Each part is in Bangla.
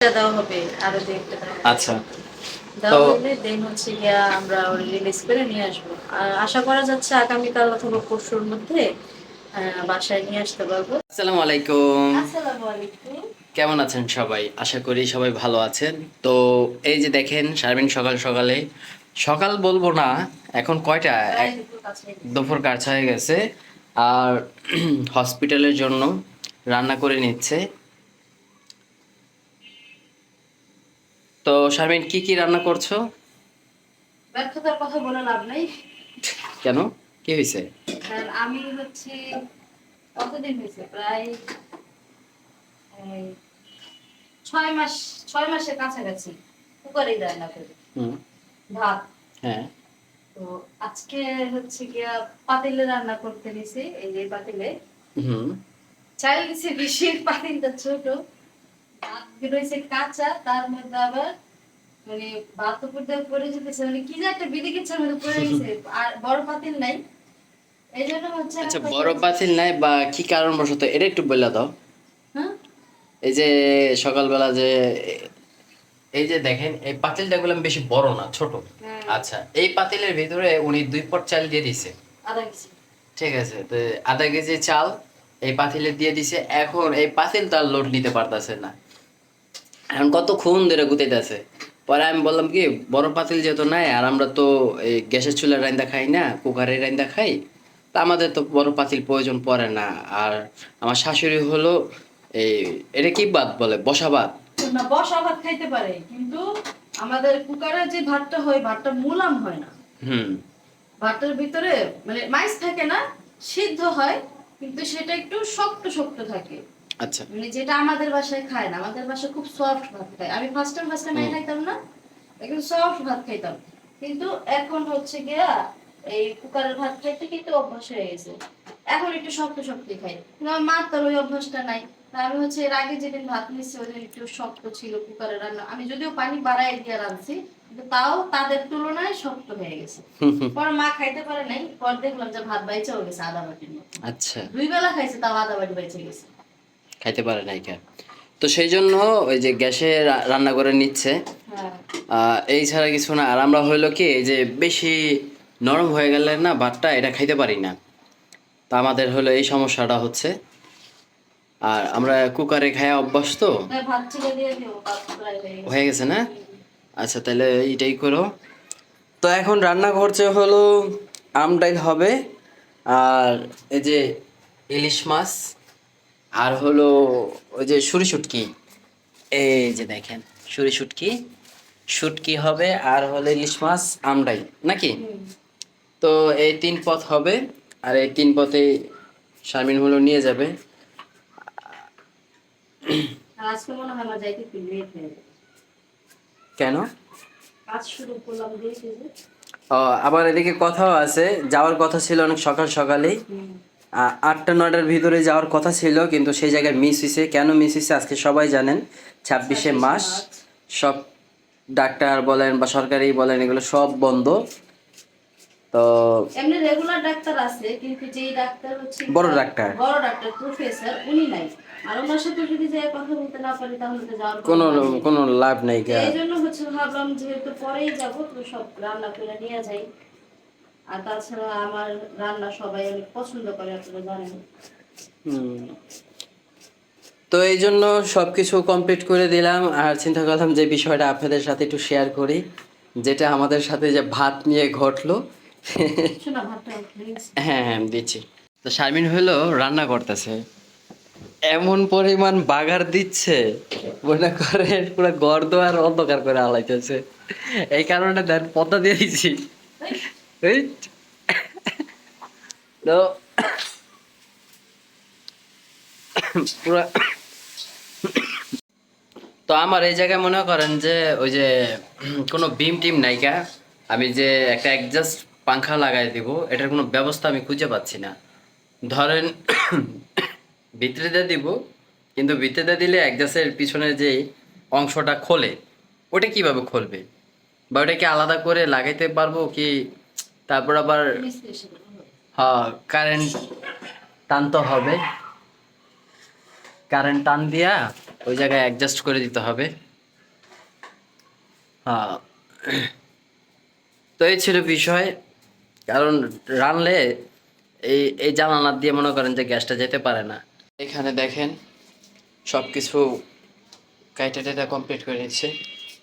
দেওয়া হবে আরও দু একটা আচ্ছা। দেওয়া হলে দেন হচ্ছে গিয়া আমরা রিলিজ করে নিয়ে আসব। আর আশা করা যাচ্ছে আগামীকাল অথবা পরশুর মধ্যে বাসায় নিয়ে আসতে পারব। আসসালামু আলাইকুম। আসসালামু আলাইকুম। কেমন আছেন সবাই? আশা করি সবাই ভালো আছেন। তো এই যে দেখেন শারমিন সকাল সকালে সকাল বলব না এখন কয়টা? দুপুর কাছে হয়ে গেছে। আর হসপিটালের জন্য রান্না করে নিচ্ছে। তো শারমিন কি কি রান্না করছ? ব্যর্থতার কথা বলে লাভ নাই। কেন? কি হয়েছে? আমি হচ্ছে কতদিন হয়েছে? প্রায় ছয় মাস ছয় মাসের কাছাকাছি। কুকারেই রান্না করি হুম। ভাত। হ্যাঁ। তো আজকে হচ্ছে গিয়া পাতিলে রান্না করতে নিছি এই যে পাতিলে। দিছি বেশি পাতিলটা ছোট। ভাত কাঁচা তার মধ্যে আবার মানে ভাত উপর দিয়ে পড়ে যেতেছে। মানে কি যে একটা বিধি মধ্যে পড়ে গেছে। আর বড় পাতিল নাই। এই জন্য হচ্ছে আচ্ছা বড় পাতিল নাই বা কি কারণবশত? এটা একটু বলে দাও। হ্যাঁ? এই যে সকালবেলা যে এই যে দেখেন এই পাতিলটা গুলো বেশি বড় না ছোট। হ্যাঁ। আচ্ছা এই পাতিলের ভিতরে উনি দুই পট চাল দিয়ে দিছে। আধা কেজি। ঠিক আছে তো আধা কেজি চাল এই পাতিলে দিয়ে দিছে। এখন এই পাতিল তার লোড নিতে পারতাছে না। এখন কত খুন ধরে গুতাইতেছে। পরে আমি বললাম কি বড় পাতিল যেহেতু নাই আর আমরা তো এই গ্যাসের চুলার রান্দা খাই না কুকারের রান্দা খাই তা আমাদের তো বড় পাতিল প্রয়োজন পড়ে না। আর আমার শাশুড়ি হলো এই এটা কি ভাত বলে? বসা ভাত। না বসা ভাত খাইতে পারে কিন্তু আমাদের কুকারে যে ভাতটা হয় ভাতটা মুলাম হয় না। হুম। ভাতটার ভিতরে মানে মাইস থাকে না সিদ্ধ হয় কিন্তু সেটা একটু শক্ত শক্ত থাকে। আচ্ছা। মানে যেটা আমাদের বাসায় খায় না আমাদের বাসায় খুব সফট ভাত খায়। আমি ফার্স্ট টাইম ফার্স্ট টাইম খাইতাম না একদম সফট ভাত খাইতাম। কিন্তু এখন হচ্ছে গিয়া এই কুকারের ভাত খাইতে কিন্তু অভ্যাস হয়ে গেছে। এখন একটু শক্ত খাই। কিন্তু আমার মার তার ওই অভ্যাসটা নাই। আমি হচ্ছে এর আগে যেদিন ভাত নিচ্ছি ওই দিন একটু শক্ত ছিল কুকারের রান্না। আমি যদিও পানি বাড়াই দিয়ে রাঁধছি কিন্তু তাও তাদের তুলনায় শক্ত হয়ে গেছে। পরে মা খাইতে পারে নাই পর দেখলাম যে ভাত বাইচেও গেছে আদা বাটির মতো। আচ্ছা। দুই বেলা খাইছে তাও আদা বাটি বাইচে গেছে। খাইতে পারে নাই কে তো সেই জন্য ওই যে গ্যাসে রান্না করে নিচ্ছে। হ্যাঁ। এই ছাড়া কিছু না। আর আমরা হইল কি এই যে বেশি নরম হয়ে গেলে না ভাতটা এটা খাইতে পারি না। তা আমাদের হলো এই সমস্যাটা হচ্ছে। আর আমরা কুকারে খায় অভ্যাস তো হয়ে গেছে। না? আচ্ছা তাহলে এইটাই করো। তো এখন রান্না করছে হলো আম ডাইল হবে। আর এই যে ইলিশ মাছ। আর হলো ওই যে সুরি শুটকি। এই যে দেখেন সুরি শুটকি। শুটকি হবে আর হলো ইলিশ মাছ আমডাই নাকি? তো এই তিন পথ হবে আর এই তিন পথে শারমিন হলো নিয়ে যাবে। কেন? আবার এদিকে কথাও আছে যাওয়ার কথা ছিল অনেক সকাল সকালেই। আটটা নয়টার ভিতরে যাওয়ার কথা ছিল কিন্তু সেই জায়গায় মিস হয়েছে কেন মিস হয়েছে আজকে সবাই জানেন। ছাব্বিশে মাস সব ডাক্তার বলেন বা সরকারি বলেন এগুলো সব বন্ধ। তো এমনি রেগুলার ডাক্তার আছে কিন্তু যেই ডাক্তার হচ্ছে বড় ডাক্তার। বড় ডাক্তার প্রফেসর উনি নাই। আর ওনার সাথে যদি কথা বলতে না পারি তাহলে তো যাওয়ার কোনো কোনো লাভ নেই। এই জন্য হচ্ছে ভাবলাম যেহেতু পরেই যাব তো সব রান্না করে নিয়ে যাই। আর তাছাড়া আমার রান্না সবাই অনেক পছন্দ করে আপনারা জানেন। তো এই জন্য সব কিছু কমপ্লিট করে দিলাম আর চিন্তা করলাম যে বিষয়টা আপনাদের সাথে একটু শেয়ার করি যেটা আমাদের সাথে যে ভাত নিয়ে ঘটলো। হ্যাঁ হ্যাঁ দিচ্ছি। তো শারমিন হলো রান্না করতেছে। এমন পরিমাণ বাগার দিচ্ছে মনে করে পুরো গর্দ আর অন্ধকার করে আলাইতেছে। এই কারণে দেন পদ্মা দিয়ে দিচ্ছি এই। তো পুরা তো আমার এই জায়গায় মনে করেন যে ওই যে কোনো বিম টিম নাইকা আমি যে একটা অ্যাডজাস্ট পাংখা লাগাই দিব, এটার কোনো ব্যবস্থা আমি খুঁজে পাচ্ছি না। ধরেন ভিতরে দিয়ে দিব, কিন্তু ভিতরে দিয়ে দিলে অ্যাডজাস্টের পিছনে যে অংশটা খোলে, ওটা কীভাবে খুলবে? বা ওটা কি আলাদা করে লাগাইতে পারব কি? তারপর আবার কারেন্ট টানতে হবে। কারেন্ট টান দিয়া ওই জায়গায় অ্যাডজাস্ট করে দিতে হবে। হ্যাঁ তো এই ছিল বিষয়। কারণ রানলে এই এই জানালা দিয়ে মনে করেন যে গ্যাসটা যেতে পারে না। এখানে দেখেন সব কিছু কাইটা টাইটা কমপ্লিট করে নিচ্ছে।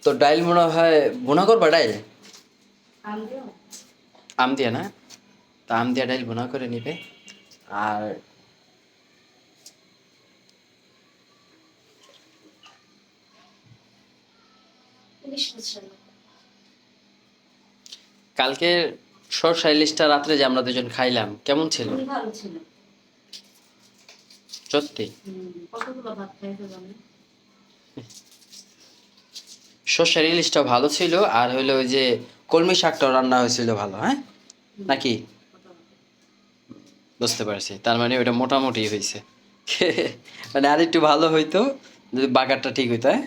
তো ডাইল মনে হয় বোনা করবা ডাইল? আম দিয়ে না? তো আম দিয়ে ডাইল বোনা করে নিবে। আর। কালকে সরষা ইলিশটা রাত্রে যে আমরা দুজন খাইলাম কেমন ছিল? ভালো ছিল। সত্যি? সর্ষের ইলিশটা ভালো ছিল আর হইল ওই যে কলমি শাকটাও রান্না হয়েছিল ভালো হ্যাঁ? নাকি? বুঝতে পারছি। তার মানে ওটা মোটামুটি হয়েছে মানে আর একটু ভালো হইতো, যদি বাগারটা ঠিক হইতো হ্যাঁ?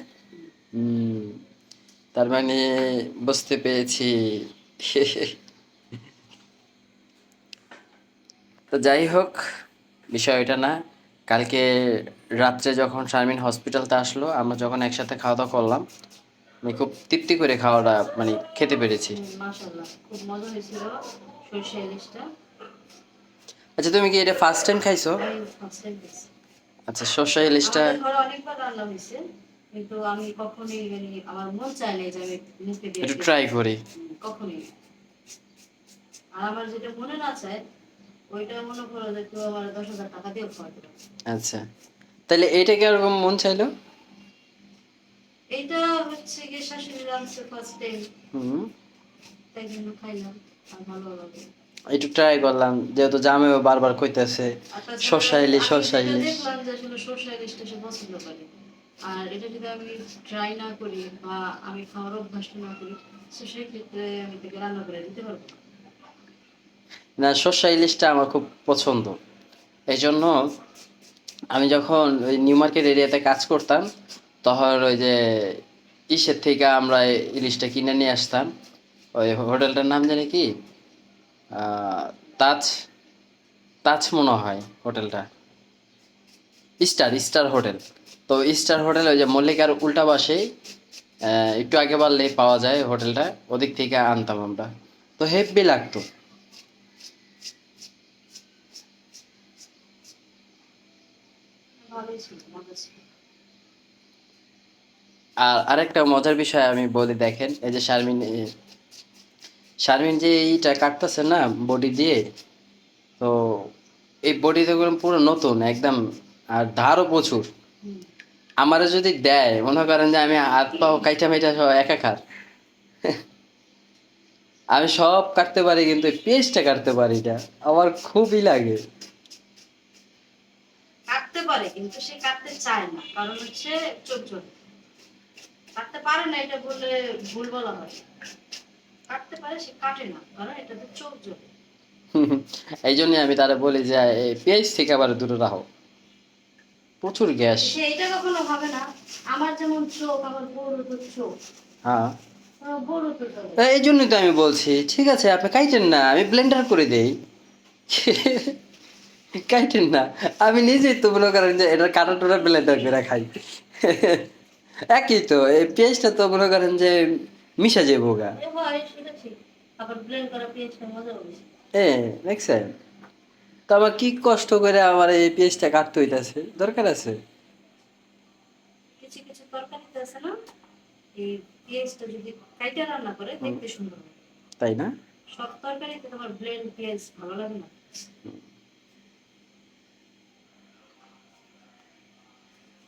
তার মানে বুঝতে পেরেছি। তো যাই হোক বিষয় ওইটা না, কালকে রাত্রে যখন শারমিন হসপিটালতে আসলো, আমরা যখন একসাথে খাওয়া দাওয়া করলাম আমি খুব তৃপ্তি করে খাওয়াটা মানে খেতে পেরেছি। খুব মজা হয়েছিল সরষে ইলিশটা। আচ্ছা তুমি কি এটা ফার্স্ট টাইম খাইছো? খেয়েছি আচ্ছা সর্ষে ইলিশটা অনেকবার রান্না হয়েছে কিন্তু আমি কখনোই মানে আমার মন চায় না যে আমি মুখে দিয়ে একটু ট্রাই করি। কখনোই। আর আমার যেটা মনে না চায় ওইটা মনে করো যে কেউ আমার দশ হাজার টাকা খাওয়াতে আচ্ছা তাহলে এইটা কীরকম মন চাইলো? এইটা হচ্ছে গিয়ে শাশুড়ি ফার্স্ট টাইম হুম। তাই জন্য খাইলাম আর ভালো লাগে। একটু ট্রাই করলাম যেহেতু জামেও বারবার কইতেছে আর তাছাড়া সর্ষা ইলিশ। সর্ষা ইলিশ আর এটা যদি আমি ট্রাই না করি বা আমি খাওয়ার অভ্যাসটা না করি তো সেই আমি তাকে রান্না করে দিতে পারব। না। না ইলিশটা আমার খুব পছন্দ। এই জন্য আমি যখন ওই নিউ মার্কেট এরিয়াতে কাজ করতাম তখন ওই যে ইসের থেকে আমরা ইলিশটা কিনে নিয়ে আসতাম। ওই হোটেলটার নাম জানি কি? তাজ তাজ মনে হয় হোটেলটা। Star star hotel. তো স্টার হোটেল ওই যে মল্লিকার উল্টা পাশে একটু আগে বাড়লেই পাওয়া যায় হোটেলটা ওদিক থেকে আনতাম আমরা। তো হেভি লাগতো। আর আরেকটা মজার বিষয় আমি বলি দেখেন এই যে শারমিন শারমিন যে এইটা কাটতেছে না বডি দিয়ে, তো এই বডি তো পুরো নতুন, একদম, আর ধারও প্রচুর। আমারও যদি দেয়, মনে করেন যে আমি হাত পাও কাইটা মাইটা সব একাকার। আমি সব কাটতে পারি, কিন্তু পেস্টটা কাটতে পারি না আমার খুবই লাগে। কাটতে পারে, কিন্তু সে কাটতে চায় না, কারণ হচ্ছে কাটতে পারে না, এটা ভুল বলা হয়। কাটতে পারে সে কাটে না কারণ এটাতে চোখ জ্বলে এই জন্যই আমি তারা বলি যে পেঁয়াজ থেকে আবার দূরে রাখো। প্রচুর গ্যাস। এটা কখনো হবে না। আমার যেমন চোখ আমার বড় চোখ। হ্যাঁ। এই জন্যই তো আমি বলছি ঠিক আছে আপনি কাইটেন না আমি ব্লেন্ডার করে দেই। কাইটেন না আমি নিজেই তো মনে করেন যে এটা কাটা টোটা ব্লেন্ডার করে খাই। একই তো এই পেঁয়াজটা তো মনে করেন যে মিশা যাব গা। এ হয় সেটা ঠিক আবার ব্লেন্ড করা পেঁয়াজ খাই মজা হবে এ দেখছেন? তো আমার কি কষ্ট করে আমার এই পেঁয়াজটা কাটতে হইতাছে? দরকার আছে? কিছু কিছু তরকারিতে আছে না? এই পেঁয়াজটা যদি কাইটা রান্না করে দেখতে সুন্দর তাই না? সব তরকারিতে তোমার ব্লেন্ড পেঁয়াজ ভালো লাগে না।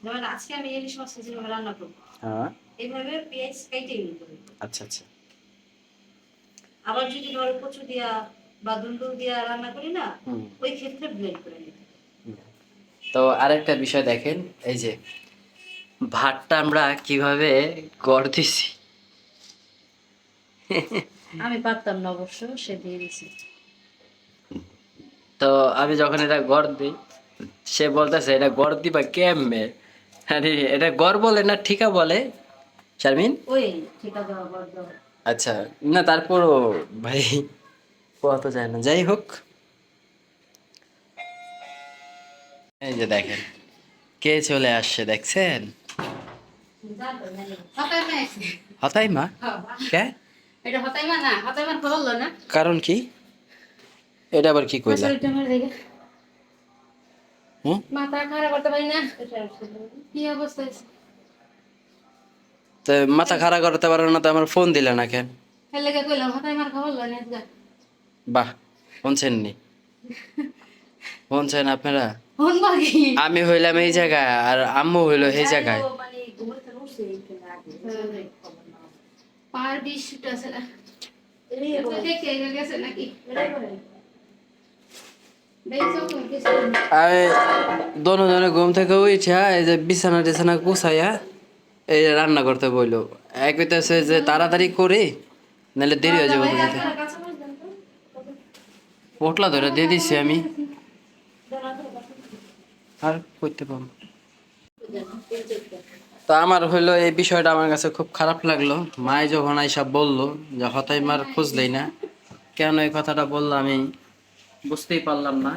যেমন আজকে আমি ইলিশ মাছ রান্না করব। হ্যাঁ। এইভাবে পেঁয়াজ কাইটে ইউজ করি আচ্ছা আচ্ছা। আবার যদি ধরো কচু দিয়া বা দুন্দুল দিয়া রান্না করি না ওই ক্ষেত্রে ব্লেন্ড করে নিতে তো আরেকটা বিষয় দেখেন এই যে ভাতটা আমরা কীভাবে গড় দিছি? আমি পারতাম না অবশ্য সে দিয়ে দিছি। তো আমি যখন এটা গড় দিই সে বলতেছে এটা গড় দিবা কেমনে? আরে এটা গড় বলে না ঠিকা বলে শারমিন? আচ্ছা না তারপরও ভাই যায় না। যাই হোক। এই যে দেখেন কে চলে আসছে দেখছেন? হতাই মা আছে হতাই মা কে? এটা হতাই মা না হতাই মার খবর না। কারণ কি? এটা আবার কি কইলা? মাথা খারাপ করতে পারি না। কি অবস্থা? তো মাথা খারাপ করতে পারো না তো আমার ফোন দিলে না কেন? বাহ শুনছেন নি শুনছেন আপনারা? আমি হইলাম এই জায়গায় আর আম্মু হইল এই জায়গায়। মানে আমি দোনো ঘুম থেকে উঠা এই যে বিছানা টিছানা গুছাইয়া এই রান্না করতে বলল এক হইতেছে যে তাড়াতাড়ি করে, নাহলে দেরি হয়ে যাবে পোটলা ধরে দিয়ে দিছি আমি। আর করতে পারব। তো আমার হইল এই বিষয়টা আমার কাছে খুব খারাপ লাগল। মাই যখন আইসা বলল যে হতাই মার খুঁজলেই না, কেন এই কথাটা বলল আমি বুঝতেই পারলাম না।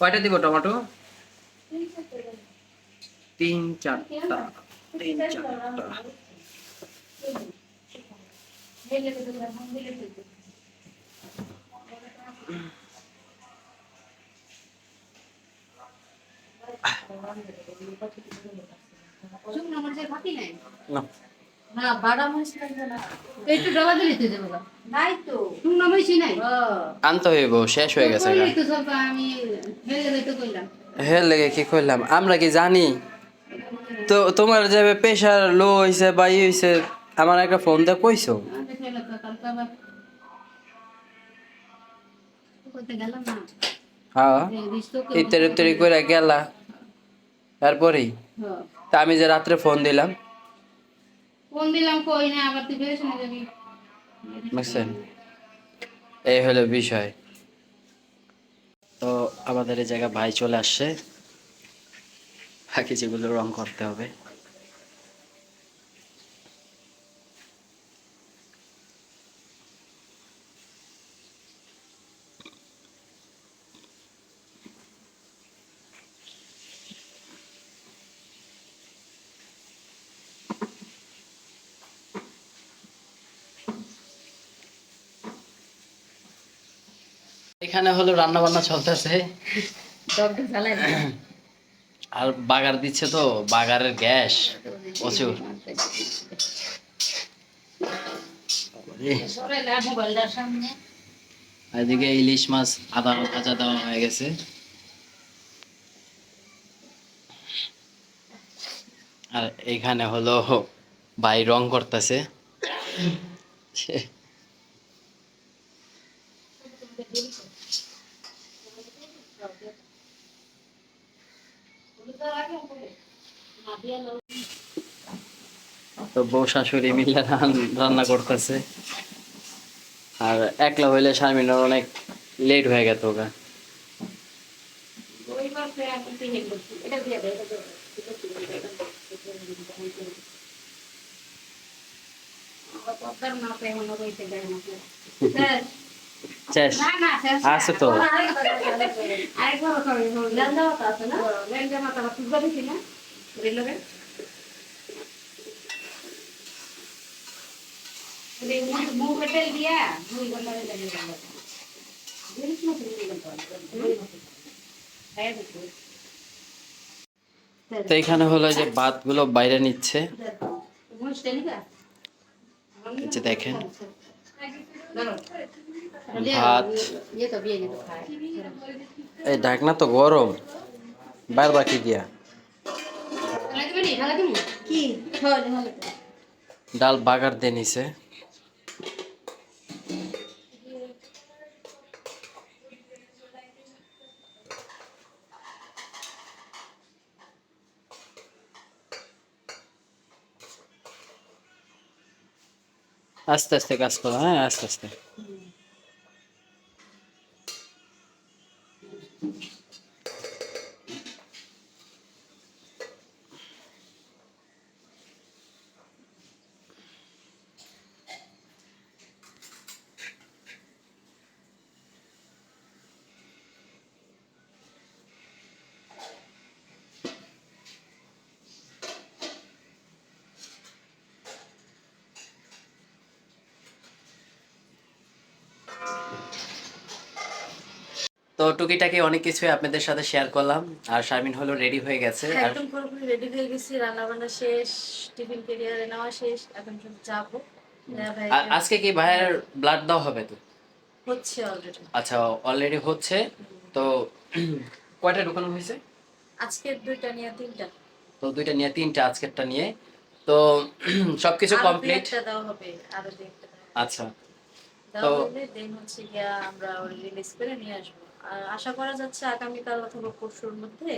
কয়টা দিব টমেটো? তিন চারটা তিন চারটা হেলে তো দিলাম, হেলে তো দিলাম। শুকনো মরিচের ফাঁকি নাই না না, বাড়া মরিচ না। একটু ডলা দিলে তো দেবো নাই তো। শুকনো মরিচই নাই হ্যাঁ। আনতে হইব শেষ হয়ে গেছে আমি হেলে দিতে কইলাম হে লেগে কি করলাম আমরা কি জানি তো তোমার যে প্রেশার লো হইছে বা ই হইছে আমার একটা ফোন দিয়ে কইছো। হ্যাঁ ইত্যাদি ইত্যাদি করে গেলা। তারপরেই? তা আমি যে রাত্রে ফোন দিলাম। ফোন দিলাম কই না আবার তুই বেশ না যাবি বুঝছেন? এই হলো বিষয়। তো আমাদের এই জায়গায় ভাই চলে আসছে। বাকি যেগুলো রং করতে হবে। এখানে হলো রান্না বান্না চলতেছে আর বাগার দিচ্ছে তো, বাগারের গ্যাস, প্রচুর। এদিকে ইলিশ মাছ, আদা ভাজা দেওয়া হয়ে গেছে। আর এখানে হলো, ভাই রং করতেছে। তো বউ শাশুড়ি মিলে রান্না করতেছে। আর একলা হইলে শারমিনের অনেক লেট হয়ে গেত না। আছে তো। আরেকবার খাবি লেন্দা পাতা আছে না? লেনজা মাথা বা তুলবা দিছি না রেল লগে ওরে মুখ মুখ বেটেল দিয়া দুই ঘণ্টা রেল লাগে জিনিস না তুমি ঘণ্টা। খায় দেখো। তো এখানে হলো যে ভাতগুলো বাইরে নিচ্ছে। যে দেখেন। ভাত। ইয়ে এই ঢাকনা তো গরম। বার বাকি দিয়া। দিমু? কি? হয় ডাল বাগার দিয়ে নিছে। আস্তে আস্তে কাজ করো হ্যাঁ আস্তে আস্তে। তো টুকিটাকি অনেক কিছুই আপনাদের সাথে শেয়ার করলাম। আর শারমিন হলো রেডি হয়ে গেছে। একদম পুরোপুরি রেডি হয়ে গেছি রান্না বান্না শেষ টিফিন ক্যারিয়ারে নেওয়া শেষ এখন শুধু যাব। হ্যাঁ আর আজকে কি ভাইয়ের ব্লাড দেওয়া হবে তো? হচ্ছে অলরেডি আচ্ছা অলরেডি হচ্ছে। তো কয়টা ঢুকানো হয়েছে? আজকের দুইটা নিয়ে তিনটা। তো দুইটা নিয়ে তিনটা আজকেরটা নিয়ে। তো সবকিছু কমপ্লিট দেওয়া হবে আরও। আচ্ছা। তো- দেন হচ্ছে গিয়া আমরা রিলিজ করে নিয়ে আসব। আশা করা যাচ্ছে আগামীকাল অথবা পরশুর মধ্যে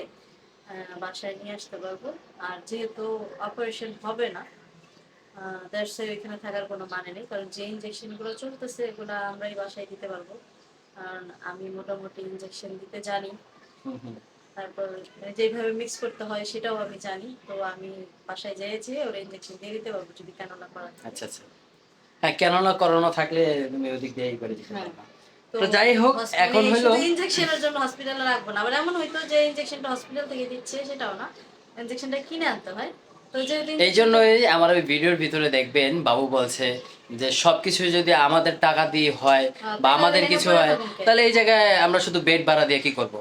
বাসায় নিয়ে আসতে পারব। আর যেহেতু অপারেশন হবে না দ্যাটস এখানে থাকার কোনো মানে নেই। কারণ যে ইনজেকশনগুলো চলতেছে এগুলো আমরাই বাসায় দিতে পারব। কারণ আমি মোটামুটি ইনজেকশন দিতে জানি। তারপর যেভাবে মিক্স করতে হয় সেটাও আমি জানি। তো আমি বাসায় যেয়ে যেয়ে ওরা ইঞ্জেকশন দিয়ে দিতে পারব যদি কেন না করা আচ্ছা আচ্ছা। হ্যাঁ কেননা করোনা থাকলে তুমি ওদিক দিয়ে করে দিতে হ্যাঁ। পারবা। তো যাই হোক এখন হলো ইনজেকশনের জন্য হসপিটালে রাখব না। আবার এমন হইতো যে ইনজেকশনটা হসপিটাল থেকে দিচ্ছে সেটাও না। ইনজেকশনটা কিনে আনতে হয়। এই জন্যই আমার ওই ভিডিওর ভিতরে দেখবেন বাবু বলছে যে সবকিছু যদি আমাদের টাকা দিয়ে হয় হ্যাঁ, বা আমাদের কিছু হয় তাহলে এই জায়গায় আমরা শুধু বেড ভাড়া দিয়ে কি করব?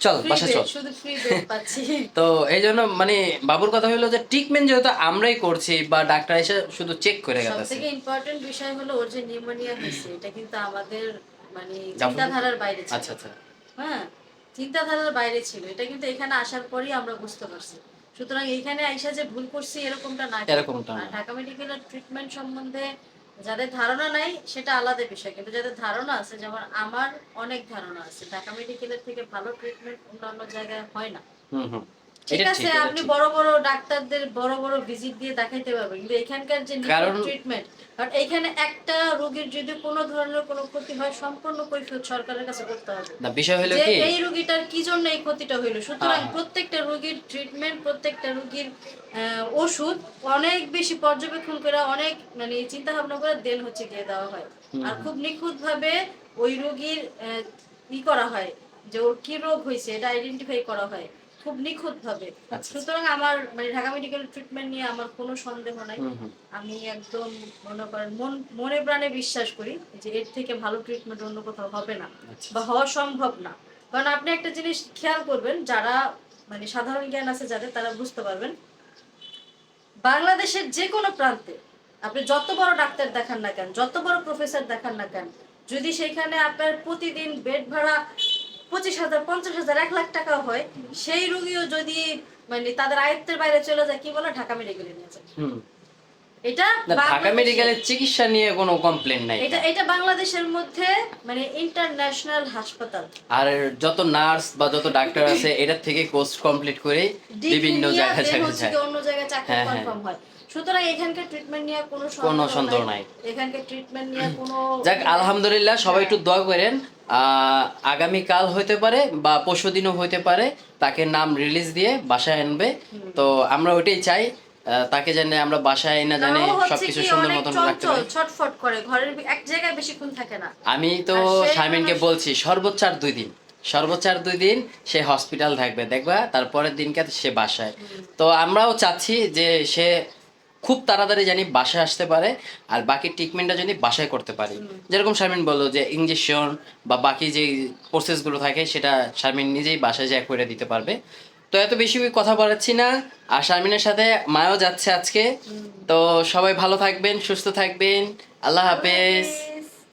চল বাসা চল। তো এই জন্য মানে বাবুর কথা হলো যে ট্রিটমেন্ট যেহেতু আমরাই করছি বা ডাক্তার এসে শুধু চেক করে গেছে। থেকে ইম্পর্টেন্ট বিষয় হলো ওর যে নিউমোনিয়া হয়েছে এটা কিন্তু আমাদের মানে চিন্তাধারার বাইরে ছিল। আচ্ছা আচ্ছা। হ্যাঁ চিন্তাধারার বাইরে ছিল। এটা কিন্তু এখানে আসার পরেই আমরা বুঝতে পারছি। সুতরাং এখানে আইসা যে ভুল করছি এরকমটা না এরকমটা ঢাকা মেডিকেলের ট্রিটমেন্ট সম্বন্ধে যাদের ধারণা নাই সেটা আলাদা বিষয়। কিন্তু যাদের ধারণা আছে যেমন আমার অনেক ধারণা আছে ঢাকা মেডিকেলের থেকে ভালো ট্রিটমেন্ট অন্যান্য জায়গায় হয় না। ঠিক আছে আপনি বড় বড় ডাক্তারদের বড় বড় ভিজিট দিয়ে দেখাইতে পারবেন। কিন্তু এখানকার যে ট্রিটমেন্ট কারণ এখানে একটা রোগীর যদি কোনো ধরনের কোনো ক্ষতি হয় সম্পূর্ণ কৈফিয়ত সরকারের কাছে করতে হবে। না বিষয় হলো কি? এই রোগীটার কি জন্য এই ক্ষতিটা হইল? সুতরাং হ্যাঁ। প্রত্যেকটা রোগীর ট্রিটমেন্ট প্রত্যেকটা রোগীর ওষুধ অনেক বেশি পর্যবেক্ষণ করে অনেক মানে চিন্তা ভাবনা করে দেন হচ্ছে গিয়ে দেওয়া হয়। আর খুব নিখুঁত ভাবে ওই রোগীর ই করা হয় যে ওর কি রোগ হয়েছে এটা আইডেন্টিফাই করা হয়। খুব নিখুঁত ভাবে আচ্ছা। সুতরাং আমার মানে ঢাকা মেডিকেল ট্রিটমেন্ট নিয়ে আমার কোনো সন্দেহ নাই আমি একদম মনে করেন মন মনে প্রাণে বিশ্বাস করি যে এর থেকে ভালো ট্রিটমেন্ট অন্য কোথাও হবে না আচ্ছা। বা হওয়া সম্ভব না কারণ আপনি একটা জিনিস খেয়াল করবেন যারা মানে সাধারণ জ্ঞান আছে যাদের তারা বুঝতে পারবেন বাংলাদেশের যে কোনো প্রান্তে আপনি যত বড় ডাক্তার দেখান না কেন যত বড় প্রফেসর দেখান না কেন যদি সেখানে আপনার প্রতিদিন বেড ভাড়া পঁচিশ হাজার পঞ্চাশ হাজার এক লাখ টাকা হয় সেই রুগীও যদি মানে তাদের আয়ত্তের বাইরে চলে যায় কি বলে? ঢাকা মেডিকেলে নিয়ে যায়। এটা ঢাকা মেডিকেলের চিকিৎসা নিয়ে কোনো কমপ্লেন নাই। এটা এটা বাংলাদেশের মধ্যে মানে ইন্টারন্যাশনাল হাসপাতাল। আর যত নার্স বা যত ডাক্তার আছে এটার থেকে কোর্স কমপ্লিট করে বিভিন্ন জায়গায় then যায়। অন্য জায়গায় চাকরি হ্যাঁ, হ্যাঁ। কনফার্ম হয়। সুতরাং এখানকার ট্রিটমেন্ট নিয়ে কোনো কোনো সন্দেহ নাই। এখানকার ট্রিটমেন্ট নিয়ে কোনো যাক আলহামদুলিল্লাহ সবাই একটু দোয়া করেন। আগামীকাল হইতে পারে বা পরশু দিনও হইতে পারে তাকে নাম রিলিজ দিয়ে বাসায় আনবে। তো আমরা ওইটাই চাই তাকে জানে আমরা বাসায় না জানি সবকিছু সুন্দর মতন রাখতে পারি। ছটফট করে ঘরের এক জায়গায় বেশিক্ষণ থাকে না। আমি তো মানুষ- বলছি সর্বোচ্চ আর দুই দিন সর্বোচ্চ আর দুই দিন সে হসপিটাল থাকবে দেখবা তারপরের দিনকে সে বাসায়। তো আমরাও চাচ্ছি যে সে খুব তাড়াতাড়ি জানি বাসায় আসতে পারে আর বাকি ট্রিটমেন্টটা জানি বাসায় করতে পারি। যেরকম শারমিন বলল যে ইঞ্জেকশন বা বাকি যে প্রসেসগুলো থাকে সেটা শারমিন নিজেই বাসায় যা করে দিতে পারবে। তো এত বেশি কথা বলাচ্ছি না আর শারমিনের সাথে মায়ও যাচ্ছে আজকে। তো সবাই ভালো থাকবেন সুস্থ থাকবেন। আল্লাহ হাফেজ।